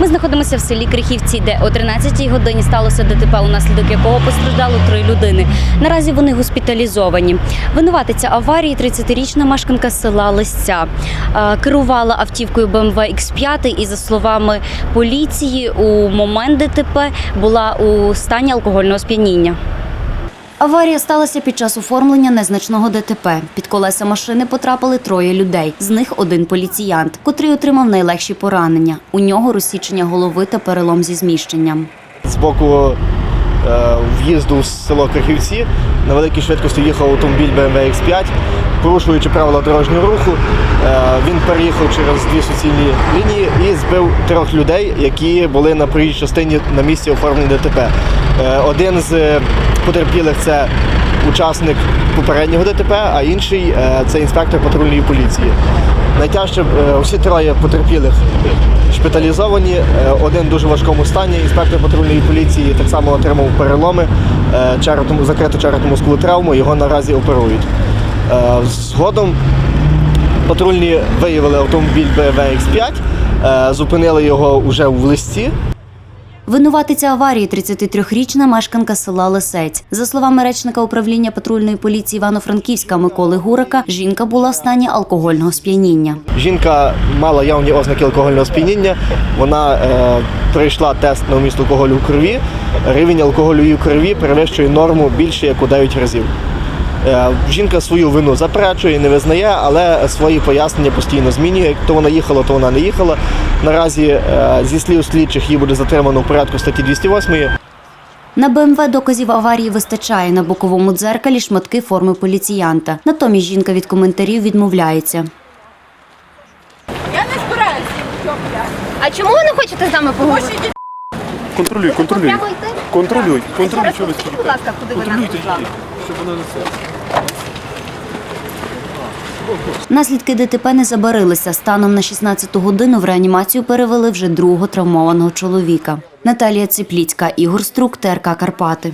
Ми знаходимося в селі Крихівці, де о 13-й годині сталося ДТП, унаслідок якого постраждало три людини. Наразі вони госпіталізовані. Винуватиця аварії 30-річна мешканка села Лисця. Е, Керувала автівкою BMW X5 і, за словами поліції, у момент ДТП була у стані алкогольного сп'яніння. Аварія сталася під час оформлення незначного ДТП. Під колеса машини потрапили троє людей. З них один поліціянт, котрий отримав найлегші поранення. У нього розсічення голови та перелом зі зміщенням. З боку е, в'їзду в село Крахівці на великій швидкості їхав автомобіль BMW X5, порушуючи правила дорожнього руху. Е, він переїхав через дві суцільні лінії і збив трьох людей, які були на проїжджій частині на місці оформлення ДТП. Е, один з потерпілих це учасник попереднього ДТП, а інший е, це інспектор патрульної поліції. Найтяжче е, усі троє потерпілих шпиталізовані. Е, Один в дуже важкому стані. Інспектор патрульної поліції так само отримав переломи, е, закриту черепно мозкову травму. Його наразі оперують. Е, Згодом патрульні виявили автомобіль BMW X5, е, зупинили його вже в листі. Винуватиця аварії 33-річна мешканка села Лисець. За словами речника управління патрульної поліції Івано-Франківська Миколи Гурака, жінка була в стані алкогольного сп'яніння. Жінка мала явні ознаки алкогольного сп'яніння. Вона е, пройшла тест на вміст алкоголю в крові. Рівень алкоголю в крові перевищує норму більше як у 9 разів. Е, жінка свою вину заперечує, не визнає, але свої пояснення постійно змінює. То вона їхала, то вона не їхала. Наразі е, зі слів слідчих її буде затримано в порядку статті 208. На БМВ доказів аварії вистачає на боковому дзеркалі шматки форми поліціянта. Натомість жінка від коментарів відмовляється. Я не збираюся. А чому ви не хочете з нами поговорити? Контролюй, контролюй. Контролюй, контролюй, що ви будь ласка, куди ви нас щоб воно не. Наслідки ДТП не забарилися. Станом на 16-ту годину в реанімацію перевели вже другого травмованого чоловіка. Наталія Ципліцька, Ігор Струк, ТРК Карпати.